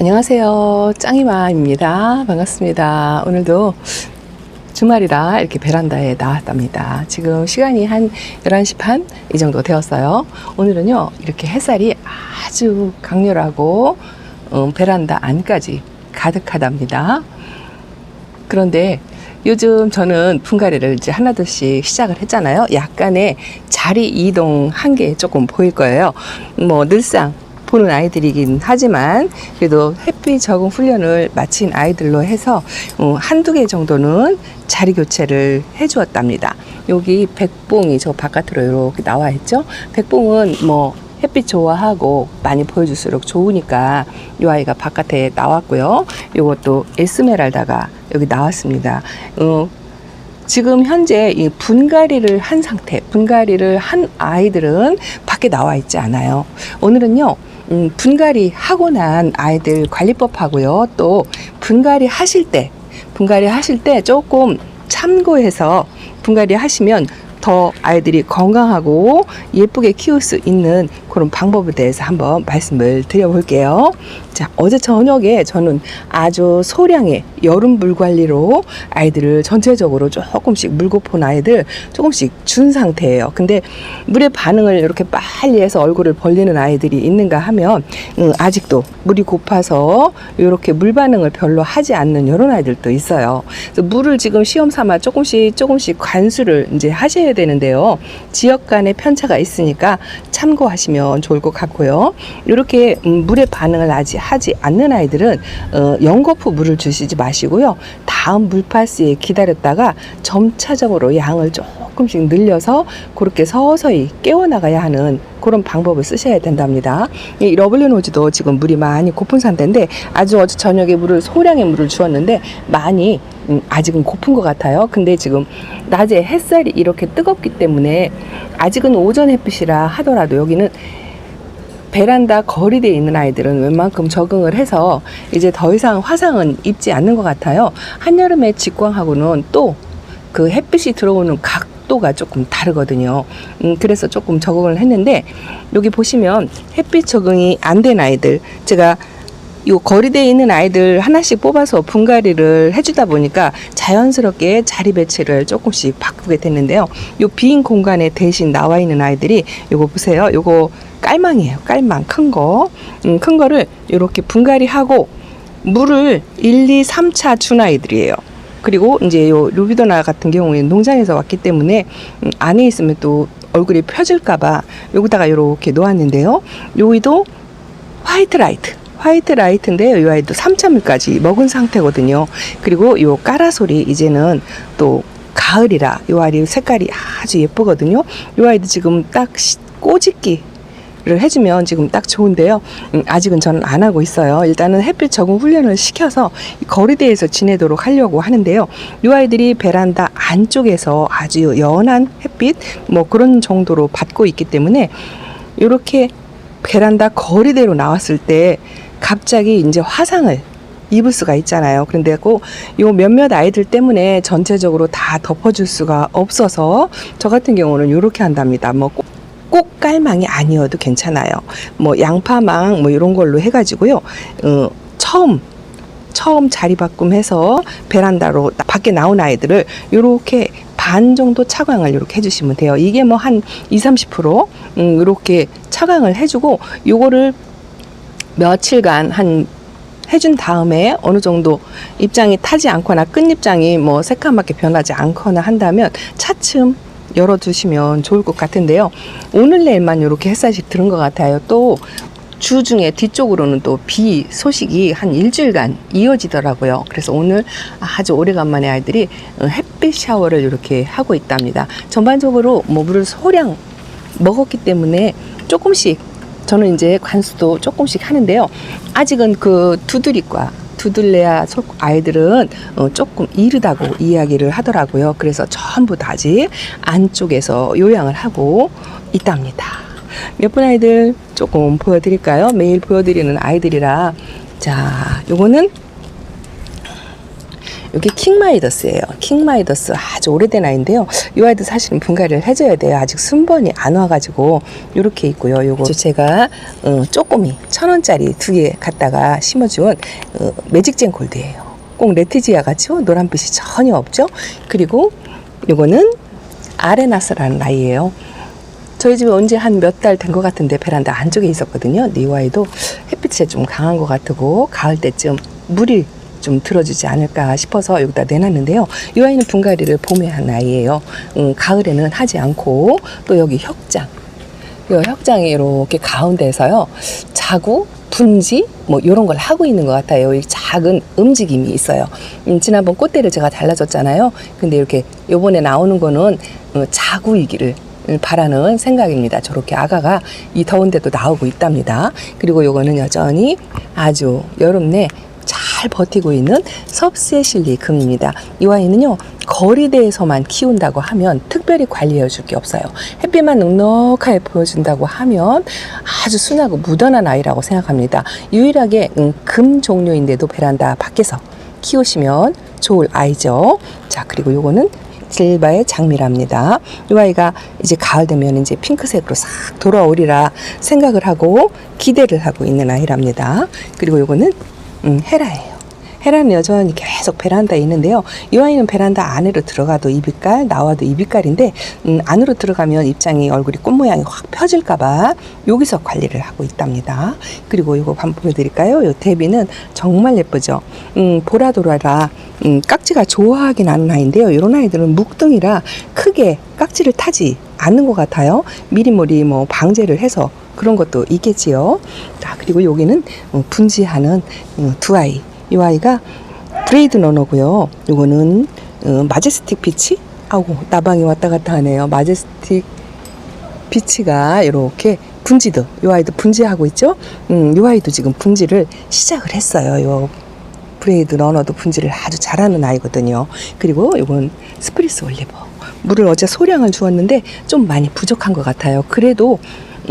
안녕하세요. 짱이마입니다. 반갑습니다. 오늘도 주말이라 이렇게 베란다에 나왔답니다. 지금 시간이 한 11시 반 이 정도 되었어요. 오늘은요, 이렇게 햇살이 아주 강렬하고, 음, 베란다 안까지 가득하답니다. 그런데 요즘 저는 분갈이를 이제 하나둘씩 시작을 했잖아요. 약간의 자리 이동 한 게 조금 보일 거예요. 뭐 늘상 보는 아이들이긴 하지만 그래도 햇빛 적응 훈련을 마친 아이들로 해서 어, 한두 개 정도는 자리 교체를 해 주었답니다. 여기 백봉이 저 바깥으로 이렇게 나와 있죠. 백봉은 뭐 햇빛 좋아하고 많이 보여줄수록 좋으니까 이 아이가 바깥에 나왔고요. 이것도 에스메랄다가 여기 나왔습니다. 어, 지금 현재 이 분갈이를 한 상태, 분갈이를 한 아이들은 밖에 나와 있지 않아요. 오늘은요, 음, 분갈이 하고 난 아이들 관리법 하고요. 또 분갈이 하실 때, 분갈이 하실 때 조금 참고해서 분갈이 하시면 더 아이들이 건강하고 예쁘게 키울 수 있는 그런 방법에 대해서 한번 말씀을 드려볼게요. 자, 어제 저녁에 저는 아주 소량의 여름 물 관리로 아이들을 전체적으로 조금씩 물고폰 아이들 조금씩 준 상태예요. 근데 물의 반응을 이렇게 빨리 해서 얼굴을 벌리는 아이들이 있는가 하면 음, 아직도 물이 고파서 이렇게 물 반응을 별로 하지 않는 이런 아이들도 있어요. 그래서 물을 지금 시험 삼아 조금씩 조금씩 관수를 이제 하셔야 되는데요. 지역 간의 편차가 있으니까 참고하시면 좋을 것 같고요. 이렇게 음, 물의 반응을 아직 하지 않는 아이들은 어, 연거푸 물을 주시지 마시고요. 다음 물파스에 기다렸다가 점차적으로 양을 조금씩 늘려서 그렇게 서서히 깨워나가야 하는 그런 방법을 쓰셔야 된답니다. 이 러블리 노즈도 지금 물이 많이 고픈 상태인데 아주 어제 저녁에 물을 소량의 물을 주었는데 많이 음, 아직은 고픈 것 같아요. 근데 지금 낮에 햇살이 이렇게 뜨겁기 때문에 아직은 오전 햇빛이라 하더라도 여기는 베란다 거리대에 있는 아이들은 웬만큼 적응을 해서 이제 더 이상 화상은 입지 않는 것 같아요. 한여름에 직광하고는 또 그 햇빛이 들어오는 각도가 조금 다르거든요. 음, 그래서 조금 적응을 했는데 여기 보시면 햇빛 적응이 안 된 아이들 제가 요 거리대에 있는 아이들 하나씩 뽑아서 분갈이를 해주다 보니까 자연스럽게 자리 배치를 조금씩 바꾸게 됐는데요. 요 빈 공간에 대신 나와 있는 아이들이 요거 보세요. 요거 깔망이에요. 깔망 큰 거. 음, 큰 거를 이렇게 분갈이하고 물을 1, 2, 3차 준 아이들이에요. 그리고 이제 요 루비도나 같은 경우에는 농장에서 왔기 때문에 음, 안에 있으면 또 얼굴이 펴질까봐 여기다가 이렇게 놓았는데요. 여기도 화이트 라이트. 화이트 라이트인데요. 이 아이도 3차물까지 먹은 상태거든요. 그리고 요 까라솔이 이제는 또 가을이라 이 아이 색깔이 아주 예쁘거든요. 이 아이도 지금 딱 시- 꼬집기 를 해주면 지금 딱 좋은데요. 음, 아직은 저는 안 하고 있어요. 일단은 햇빛 적응 훈련을 시켜서 이 거리대에서 지내도록 하려고 하는데요. 이 아이들이 베란다 안쪽에서 아주 연한 햇빛 뭐 그런 정도로 받고 있기 때문에 이렇게 베란다 거리대로 나왔을 때 갑자기 이제 화상을 입을 수가 있잖아요. 그런데 꼭요 몇몇 아이들 때문에 전체적으로 다 덮어줄 수가 없어서 저 같은 경우는 이렇게 한답니다. 뭐 꼭, 꼭 깔망이 아니어도 괜찮아요. 뭐 양파망 뭐 이런 걸로 해가지고요. 어, 처음 처음 자리 바꿈해서 베란다로 나- 밖에 나온 아이들을 이렇게 반 정도 차광을 이렇게 해주시면 돼요. 이게 뭐 한 2, 30% 음, 이렇게 차광을 해주고 요거를 며칠간 한 해준 다음에 어느 정도 입장이 타지 않거나 끝 입장이 뭐 새까맣게 변하지 않거나 한다면 차츰 열어두시면 좋을 것 같은데요. 오늘 내일만 이렇게 햇살이 들은 것 같아요. 또 주중에 뒤쪽으로는 또 비 소식이 한 일주일간 이어지더라고요. 그래서 오늘 아주 오래간만에 아이들이 어, 햇빛 샤워를 이렇게 하고 있답니다. 전반적으로 뭐 물을 소량 먹었기 때문에 조금씩 저는 이제 관수도 조금씩 하는데요. 아직은 그 두드리과 두들레아 속 아이들은 어, 조금 이르다고 이야기를 하더라고요. 그래서 전부 다 아직 안쪽에서 요양을 하고 있답니다. 몇 분 아이들 조금 보여드릴까요? 매일 보여드리는 아이들이라 자, 요거는 이게 킹마이더스예요. 킹마이더스 아주 오래된 아이인데요. 이 아이도 사실은 분갈이를 해줘야 돼요. 아직 순번이 안 와가지고 이렇게 있고요. 요거 제가 어, 쪼꼬미 천 원짜리 두 개 갖다가 심어준 어, 매직젠 골드예요. 꼭 레티지아 같이요 노란빛이 전혀 없죠. 그리고 요거는 아레나스라는 아이예요. 저희 집에 언제 한 몇 달 된 것 같은데 베란다 안쪽에 있었거든요. 아이도 햇빛에 좀 강한 것 같고 가을 때쯤 물이 좀 들어주지 않을까 싶어서 여기다 내놨는데요. 이 아이는 분갈이를 봄에 한 아이예요. 음, 가을에는 하지 않고 또 여기 혁장. 이 혁장이 이렇게 가운데서요. 자구, 분지 뭐 이런 걸 하고 있는 것 같아요. 이 작은 움직임이 있어요. 음, 지난번 꽃대를 제가 잘라줬잖아요. 근데 이렇게 요번에 나오는 거는 어, 자구이기를 바라는 생각입니다. 저렇게 아가가 이 더운데도 나오고 있답니다. 그리고 요거는 여전히 아주 여름 내 잘 버티고 있는 섭세실리 금입니다. 이 와인은요 거리대에서만 키운다고 하면 특별히 관리해 줄 게 없어요. 햇빛만 넉넉하게 보여준다고 하면 아주 순하고 무던한 아이라고 생각합니다. 유일하게 음, 금 종류인데도 베란다 밖에서 키우시면 좋을 아이죠. 자 그리고 요거는 질바의 장미랍니다. 이 아이가 이제 가을 되면 이제 핑크색으로 싹 돌아오리라 생각을 하고 기대를 하고 있는 아이랍니다. 그리고 요거는 음, 헤라예요. 헤라는 여전히 계속 베란다에 있는데요. 이 아이는 베란다 안으로 들어가도 이빛깔, 나와도 이빛깔인데 음, 안으로 들어가면 입장이 얼굴이 꽃 모양이 확 펴질까봐 여기서 관리를 하고 있답니다. 그리고 이거 한번 보여드릴까요? 이 대비는 정말 예쁘죠. 음, 보라돌아라 음, 깍지가 좋아하긴 하는 아이인데요. 이런 아이들은 묵둥이라 크게 깍지를 타지 않는 것 같아요. 미리미리 뭐 방제를 해서 그런 것도 있겠지요. 자, 그리고 여기는 어, 분지하는 어, 두 아이. 이 아이가 브레이드 러너고요. 요거는 어, 마제스틱 피치? 아우, 나방이 왔다 갔다 하네요. 마제스틱 피치가 이렇게 분지도, 요 아이도 분지하고 있죠? 음, 요 아이도 지금 분지를 시작을 했어요. 요 브레이드 러너도 분지를 아주 잘하는 아이거든요. 그리고 이건 스프리스 올리버. 물을 어제 소량을 주었는데 좀 많이 부족한 것 같아요. 그래도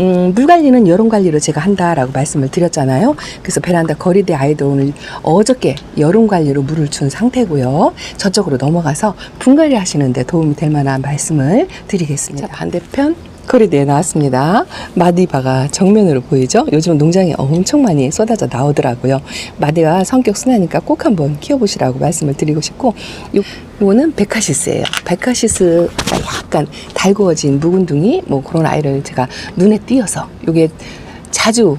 음, 물 관리는 여름 관리로 제가 한다라고 말씀을 드렸잖아요. 그래서 베란다 거리대 아이도 오늘 어저께 여름 관리로 물을 준 상태고요. 저쪽으로 넘어가서 분갈이 하시는데 도움이 될 만한 말씀을 드리겠습니다. 자, 반대편 거리대에 나왔습니다. 마디바가 정면으로 보이죠? 요즘 농장에 엄청 많이 쏟아져 나오더라고요. 마디가 성격 순하니까 꼭 한번 키워보시라고 말씀을 드리고 싶고, 요, 요거는 베카시스예요. 베카시스가 약간 달구어진 묵은둥이, 뭐 그런 아이를 제가 눈에 띄어서, 요게 자주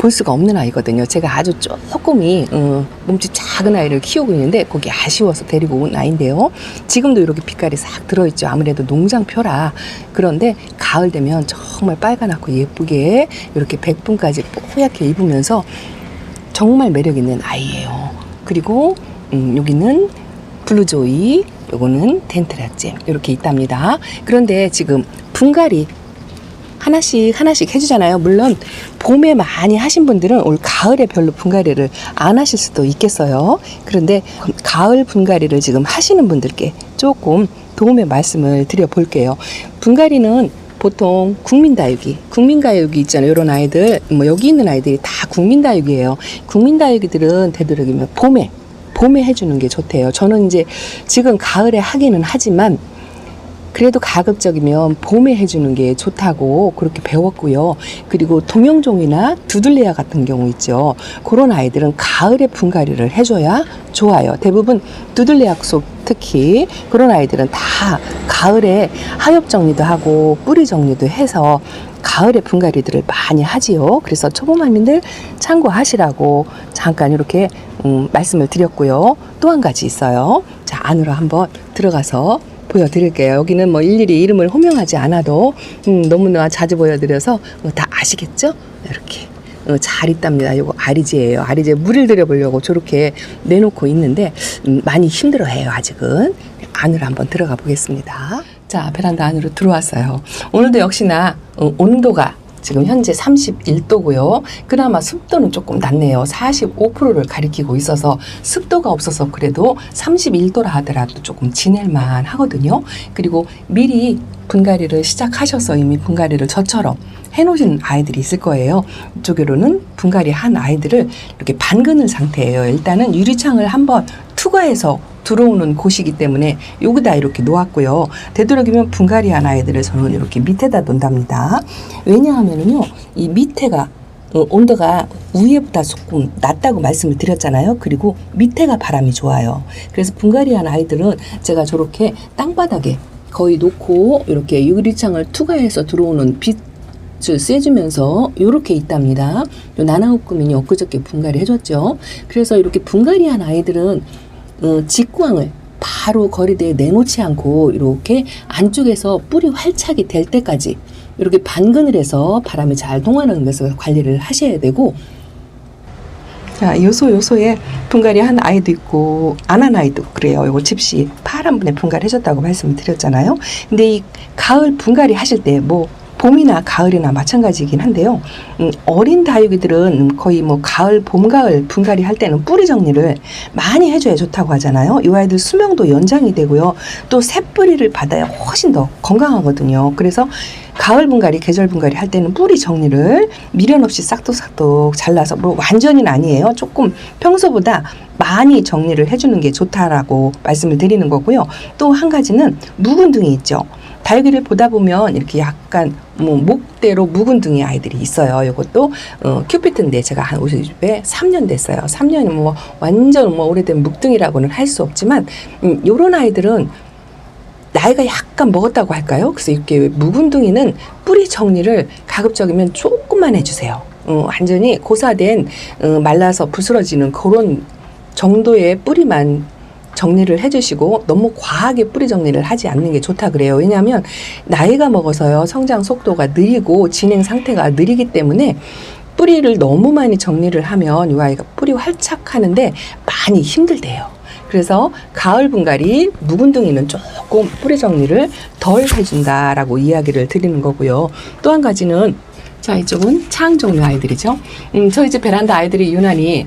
볼 수가 없는 아이거든요. 제가 아주 조금이 어, 몸집 작은 아이를 키우고 있는데 거기 아쉬워서 데리고 온 아이인데요. 지금도 이렇게 빛깔이 싹 들어있죠. 아무래도 농장표라. 그런데 가을 되면 정말 빨간하고 예쁘게 이렇게 백분까지 뽀얗게 입으면서 정말 매력 있는 아이예요. 그리고 음, 여기는 블루조이, 요거는 덴트라잼 이렇게 있답니다. 그런데 지금 분갈이 하나씩 하나씩 해주잖아요. 물론 봄에 많이 하신 분들은 올 가을에 별로 분갈이를 안 하실 수도 있겠어요. 그런데 가을 분갈이를 지금 하시는 분들께 조금 도움의 말씀을 드려 볼게요. 분갈이는 보통 국민다육이, 국민다육이 있잖아요. 이런 아이들, 뭐 여기 있는 아이들이 다 국민다육이에요. 국민다육이들은 되도록이면 봄에, 봄에 해주는 게 좋대요. 저는 이제 지금 가을에 하기는 하지만 그래도 가급적이면 봄에 해주는 게 좋다고 그렇게 배웠고요. 그리고 동영종이나 두들레아 같은 경우 있죠. 그런 아이들은 가을에 분갈이를 해줘야 좋아요. 대부분 두들레아 속 특히 그런 아이들은 다 가을에 하엽 정리도 하고 뿌리 정리도 해서 가을에 분갈이들을 많이 하지요. 그래서 초보맘님들 참고하시라고 잠깐 이렇게 음, 말씀을 드렸고요. 또 한 가지 있어요. 자 안으로 한번 들어가서 보여드릴게요. 여기는 뭐 일일이 이름을 호명하지 않아도 음, 너무나 자주 보여드려서 어, 다 아시겠죠? 이렇게 어, 잘 있답니다. 이거 아리지예요. 아리지에 물을 들여보려고 저렇게 내놓고 있는데 음, 많이 힘들어해요. 아직은 안으로 한번 들어가 보겠습니다. 자 베란다 안으로 들어왔어요. 오늘도 역시나 어, 온도가 지금 현재 31도고요. 그나마 습도는 조금 낮네요. 45%를 가리키고 있어서 습도가 없어서 그래도 31도라 하더라도 조금 지낼만 하거든요. 그리고 미리 분갈이를 시작하셔서 이미 분갈이를 저처럼 해놓으신 아이들이 있을 거예요. 이쪽으로는 분갈이 한 아이들을 이렇게 반그늘 상태예요. 일단은 유리창을 한번 투과해서 들어오는 곳이기 때문에 여기다 이렇게 놓았고요. 되도록이면 분갈이 한 아이들을 저는 이렇게 밑에다 놓답니다. 왜냐하면요, 이 밑에가 어, 온도가 위에보다 조금 낮다고 말씀을 드렸잖아요. 그리고 밑에가 바람이 좋아요. 그래서 분갈이 한 아이들은 제가 저렇게 땅바닥에 거의 놓고 이렇게 유리창을 투과해서 들어오는 빛을 쐬주면서 이렇게 있답니다. 요 나나우꾸민이 엊그저께 분갈이 해줬죠. 그래서 이렇게 분갈이한 아이들은 어, 직광을 바로 거리대에 내놓지 않고 이렇게 안쪽에서 뿌리 활착이 될 때까지 이렇게 반근을 해서 바람이 잘 통하는 것을 관리를 하셔야 되고 자, 요소 요소에 분갈이 한 아이도 있고 안 한 아이도 그래요. 요거 집시 파란 분에 분갈이 해줬다고 말씀을 드렸잖아요. 근데 이 가을 분갈이 하실 때뭐 봄이나 가을이나 마찬가지이긴 한데요. 음, 어린 다육이들은 거의 뭐 가을, 봄, 가을 분갈이 할 때는 뿌리 정리를 많이 해줘야 좋다고 하잖아요. 이 아이들 수명도 연장이 되고요. 또 새뿌리를 받아야 훨씬 더 건강하거든요. 그래서 가을 분갈이, 계절 분갈이 할 때는 뿌리 정리를 미련 없이 싹둑싹둑 잘라서 뭐 완전히는 아니에요. 조금 평소보다 많이 정리를 해주는 게 좋다라고 말씀을 드리는 거고요. 또 한 가지는 묵은 등이 있죠. 다육이를 보다 보면 이렇게 약간 뭐 목대로 묵은 등이 아이들이 있어요. 이것도 어, 큐피트인데 제가 한 우리 집에 3년 됐어요. 3년이 뭐 완전 뭐 오래된 묵등이라고는 할 수 없지만 음, 요런 아이들은 나이가 약간 먹었다고 할까요? 그래서 이렇게 묵은둥이는 뿌리 정리를 가급적이면 조금만 해주세요. 어, 완전히 고사된 어, 말라서 부스러지는 그런 정도의 뿌리만 정리를 해주시고 너무 과하게 뿌리 정리를 하지 않는 게 좋다 그래요. 왜냐하면 나이가 먹어서요 성장 속도가 느리고 진행 상태가 느리기 때문에 뿌리를 너무 많이 정리를 하면 이 아이가 뿌리 활착하는데 많이 힘들대요. 그래서 가을 분갈이 묵은둥이는 조금 뿌리 정리를 덜 해준다라고 이야기를 드리는 거고요. 또 한 가지는 자 이쪽은 차항 종류 아이들이죠. 음, 저희 집 베란다 아이들이 유난히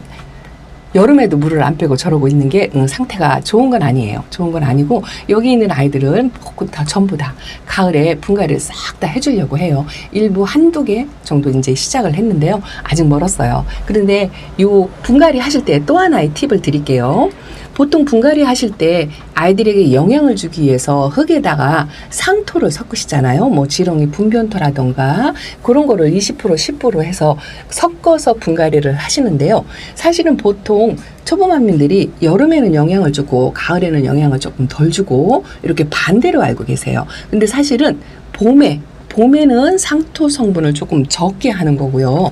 여름에도 물을 안 빼고 저러고 있는 게 음, 상태가 좋은 건 아니에요. 좋은 건 아니고 여기 있는 아이들은 꼭다 전부 다 가을에 분갈이를 싹 다 해주려고 해요. 일부 한두 개 정도 이제 시작을 했는데요. 아직 멀었어요. 그런데 요 분갈이 하실 때 또 하나의 팁을 드릴게요. 보통 분갈이 하실 때 아이들에게 영향을 주기 위해서 흙에다가 상토를 섞으시잖아요. 뭐 지렁이 분변토라던가 그런 거를 20% 10% 해서 섞어서 분갈이를 하시는데요. 사실은 보통 초보 만민들이 여름에는 영향을 주고 가을에는 영향을 조금 덜 주고 이렇게 반대로 알고 계세요. 근데 사실은 봄에 봄에는 상토 성분을 조금 적게 하는 거고요.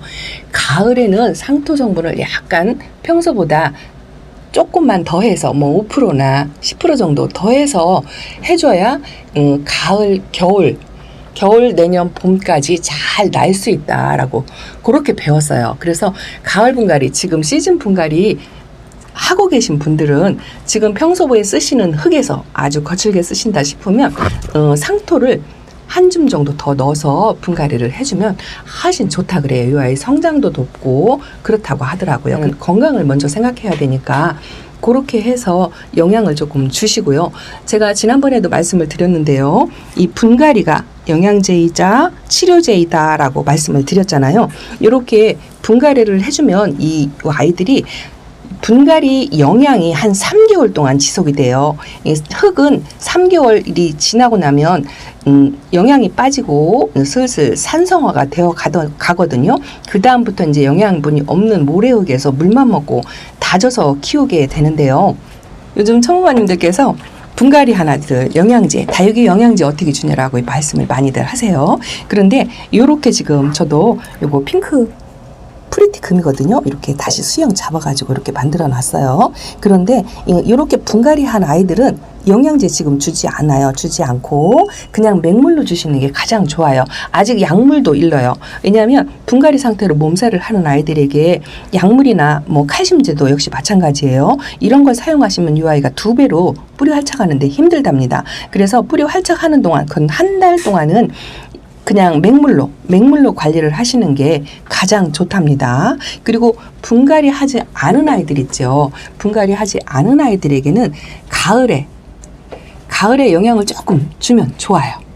가을에는 상토 성분을 약간 평소보다 조금만 더해서 뭐 5%나 10% 정도 더해서 해줘야 음, 가을, 겨울, 겨울 내년 봄까지 잘 날 수 있다라고 그렇게 배웠어요. 그래서 가을 분갈이 지금 시즌 분갈이 하고 계신 분들은 지금 평소에 쓰시는 흙에서 아주 거칠게 쓰신다 싶으면 어, 상토를 한 줌 정도 더 넣어서 분갈이를 해주면 훨씬 좋다 그래요. 이 아이 성장도 돕고 그렇다고 하더라고요. 음. 건강을 먼저 생각해야 되니까 그렇게 해서 영향을 조금 주시고요. 제가 지난번에도 말씀을 드렸는데요. 이 분갈이가 영양제이자 치료제이다라고 말씀을 드렸잖아요. 이렇게 분갈이를 해주면 이 아이들이 분갈이 영양이 한 3개월 동안 지속이 돼요. 이 흙은 3개월이 지나고 나면 음, 영양이 빠지고 슬슬 산성화가 되어 가더, 가거든요. 그 다음부터 이제 영양분이 없는 모래흙에서 물만 먹고 다져서 키우게 되는데요. 요즘 청부모님들께서 분갈이 하나들 영양제 다육이 영양제 어떻게 주냐라고 말씀을 많이들 하세요. 그런데 이렇게 지금 저도 요거 핑크 프리티 금이거든요. 이렇게 다시 수영 잡아가지고 이렇게 만들어 놨어요. 그런데 이렇게 분갈이 한 아이들은 영양제 지금 주지 않아요. 주지 않고 그냥 맹물로 주시는 게 가장 좋아요. 아직 약물도 일러요. 왜냐하면 분갈이 상태로 몸살을 하는 아이들에게 약물이나 뭐 칼슘제도 역시 마찬가지예요. 이런 걸 사용하시면 이 아이가 두 배로 뿌리 활착하는데 힘들답니다. 그래서 뿌리 활착하는 동안 그 한 달 동안은 그냥 맹물로 맹물로 관리를 하시는 게 가장 좋답니다. 그리고 분갈이 하지 않은 아이들 있죠. 분갈이 하지 않은 아이들에게는 가을에 가을에 영향을 조금 주면 좋아요.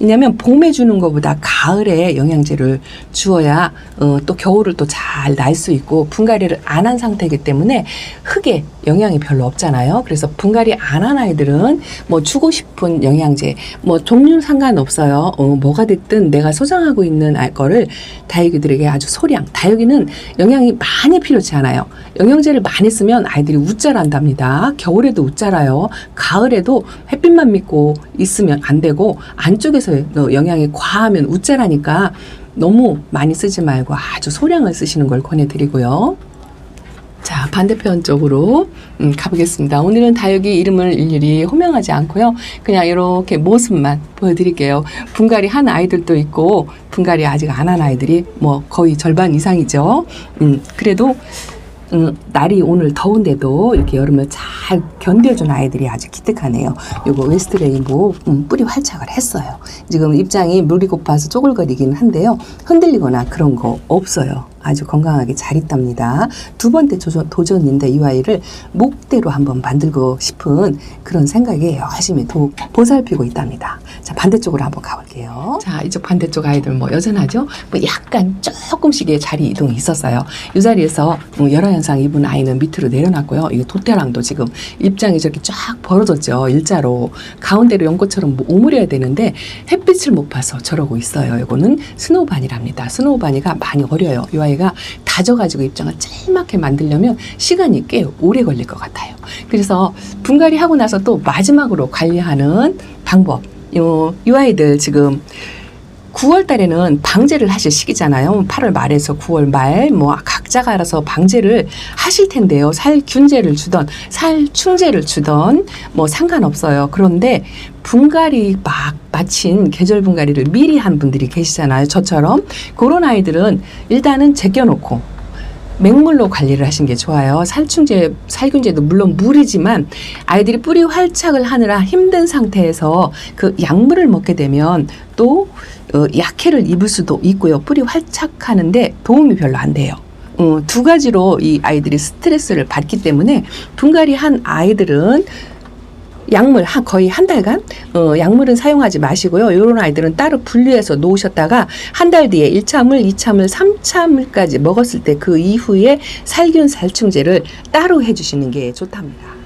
왜냐하면 봄에 주는 것보다 가을에 영양제를 주어야 어, 또 겨울을 또 잘 날 수 있고 분갈이를 안 한 상태이기 때문에 흙에 영양이 별로 없잖아요. 그래서 분갈이 안 한 아이들은 뭐 주고 싶은 영양제 뭐 종류는 상관없어요. 어, 뭐가 됐든 내가 소장하고 있는 알 거를 다육이들에게 아주 소량 다육이는 영양이 많이 필요치 않아요. 영양제를 많이 쓰면 아이들이 웃자란답니다. 겨울에도 웃자라요. 가을에도 햇빛만 믿고 있으면 안 되고 안쪽에서 영양이 과하면 웃자라니까 너무 많이 쓰지 말고 아주 소량을 쓰시는 걸 권해드리고요. 자, 반대편 쪽으로 음, 가보겠습니다. 오늘은 다육이 이름을 일일이 호명하지 않고요. 그냥 이렇게 모습만 보여드릴게요. 분갈이 한 아이들도 있고, 분갈이 아직 안 한 아이들이 뭐 거의 절반 이상이죠. 음, 그래도 음, 날이 오늘 더운데도 이렇게 여름을 잘 견뎌준 아이들이 아주 기특하네요. 요거 웨스트 레인보우 음, 뿌리 활착을 했어요. 지금 입장이 물이 고파서 쪼글거리긴 한데요. 흔들리거나 그런 거 없어요. 아주 건강하게 잘 있답니다. 두 번째 도전, 도전 인데 이 아이를 목대로 한번 만들고 싶은 그런 생각에 열심히 도, 보살피고 있답니다. 자, 반대쪽으로 한번 가볼게요. 자, 이쪽 반대쪽 아이들 뭐 여전하죠? 뭐 약간 조금씩의 자리 이동이 있었어요. 이 자리에서 뭐 열화 현상 입은 아이는 밑으로 내려놨고요. 이게 돛대랑도 지금 입장이 저렇게 쫙 벌어졌죠. 일자로. 가운데로 연꽃처럼 뭐 오므려야 되는데 햇빛을 못 봐서 저러고 있어요. 이거는 스노우바니랍니다. 스노우바니가 많이 어려요. 이 아이 가 다져가지고 입장을 짤막하게 만들려면 시간이 꽤 오래 걸릴 것 같아요. 그래서 분갈이 하고 나서 또 마지막으로 관리하는 방법. 요, 요 아이들 지금 9월 달에는 방제를 하실 시기잖아요. 8월 말에서 9월 말, 뭐, 각자가 알아서 방제를 하실 텐데요. 살균제를 주던, 살충제를 주던, 뭐, 상관없어요. 그런데 분갈이 막 마친 계절 분갈이를 미리 한 분들이 계시잖아요. 저처럼. 그런 아이들은 일단은 제껴놓고, 맹물로 관리를 하시는 게 좋아요. 살충제, 살균제도 물론 물이지만 아이들이 뿌리 활착을 하느라 힘든 상태에서 그 약물을 먹게 되면 또 어, 약해를 입을 수도 있고요. 뿌리 활착하는데 도움이 별로 안 돼요. 어, 두 가지로 이 아이들이 스트레스를 받기 때문에 분갈이 한 아이들은 약물 한 거의 한 달간 어, 약물은 사용하지 마시고요. 이런 아이들은 따로 분리해서 놓으셨다가 한 달 뒤에 1차물, 2차물, 3차물까지 먹었을 때 그 이후에 살균 살충제를 따로 해주시는 게 좋답니다.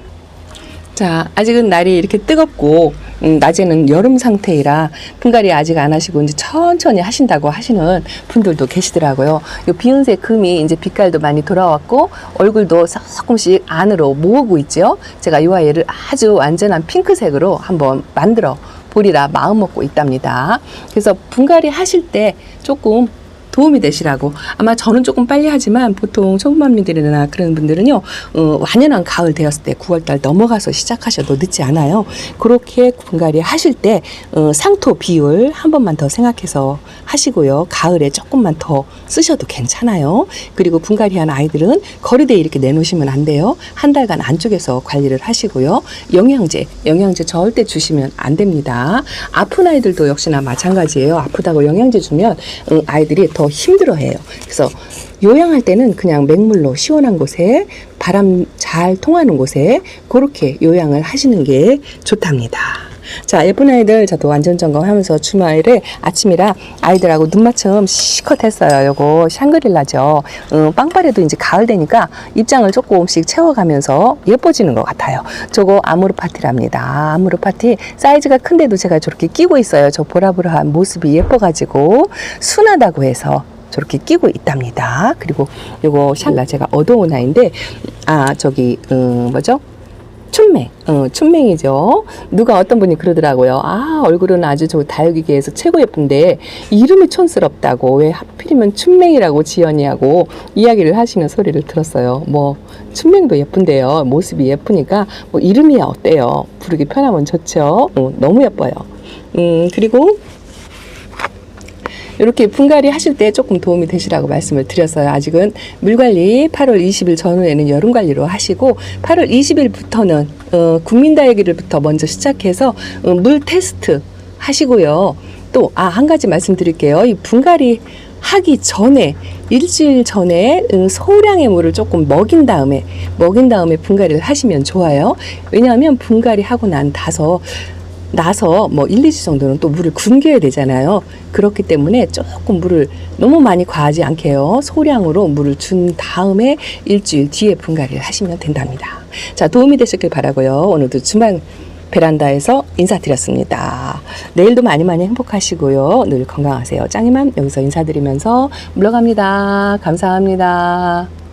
자, 아직은 날이 이렇게 뜨겁고 음, 낮에는 여름 상태이라 분갈이 아직 안 하시고 이제 천천히 하신다고 하시는 분들도 계시더라고요. 요 비은색 금이 이제 빛깔도 많이 돌아왔고 얼굴도 조금씩 안으로 모으고 있죠. 제가 이 아이를 아주 완전한 핑크색으로 한번 만들어 보리라 마음 먹고 있답니다. 그래서 분갈이 하실 때 조금 도움이 되시라고. 아마 저는 조금 빨리 하지만 보통 초보맘미들이나 그런 분들은요 어, 완연한 가을 되었을 때 9월달 넘어가서 시작하셔도 늦지 않아요. 그렇게 분갈이 하실 때 어, 상토 비율 한 번만 더 생각해서 하시고요. 가을에 조금만 더 쓰셔도 괜찮아요. 그리고 분갈이한 아이들은 거리대에 이렇게 내놓으시면 안 돼요. 한 달간 안쪽에서 관리를 하시고요. 영양제 영양제 절대 주시면 안 됩니다. 아픈 아이들도 역시나 마찬가지예요. 아프다고 영양제 주면 음, 아이들이 더 힘들어해요. 그래서 요양할 때는 그냥 맹물로 시원한 곳에 바람 잘 통하는 곳에 그렇게 요양을 하시는 게 좋답니다. 자, 예쁜 아이들 저도 완전 점검하면서 주말에 아침이라 아이들하고 눈맞춤 시컷 했어요. 요거 샹그릴라죠. 음, 빵빠레도 이제 가을 되니까 입장을 조금씩 채워가면서 예뻐지는 것 같아요. 저거 아모르 파티랍니다. 아모르 파티 사이즈가 큰데도 제가 저렇게 끼고 있어요. 저 보라보라한 모습이 예뻐가지고 순하다고 해서 저렇게 끼고 있답니다. 그리고 요거 샬라 제가 얻어온 아이인데 아 저기 음 뭐죠? 춘맹, 어, 춘맹이죠. 누가 어떤 분이 그러더라고요. 아, 얼굴은 아주 저 다육이계에서 최고 예쁜데, 이름이 촌스럽다고, 왜 하필이면 춘맹이라고 지연이하고 이야기를 하시는 소리를 들었어요. 뭐, 춘맹도 예쁜데요. 모습이 예쁘니까, 뭐, 이름이야 어때요? 부르기 편하면 좋죠. 어, 너무 예뻐요. 음, 그리고, 이렇게 분갈이 하실 때 조금 도움이 되시라고 말씀을 드렸어요. 아직은 물 관리 8월 20일 전후에는 여름 관리로 하시고 8월 20일부터는 어, 국민다육이를부터 먼저 시작해서 어, 물 테스트 하시고요. 또 아 한 가지 말씀드릴게요. 이 분갈이 하기 전에 일주일 전에 음, 소량의 물을 조금 먹인 다음에 먹인 다음에 분갈이를 하시면 좋아요. 왜냐하면 분갈이 하고 난 다서 나서 뭐 1, 2주 정도는 또 물을 굶겨야 되잖아요. 그렇기 때문에 조금 물을 너무 많이 과하지 않게요. 소량으로 물을 준 다음에 일주일 뒤에 분갈이를 하시면 된답니다. 자, 도움이 되셨길 바라고요. 오늘도 주말 베란다에서 인사드렸습니다. 내일도 많이 많이 행복하시고요. 늘 건강하세요. 짱이맘 여기서 인사드리면서 물러갑니다. 감사합니다.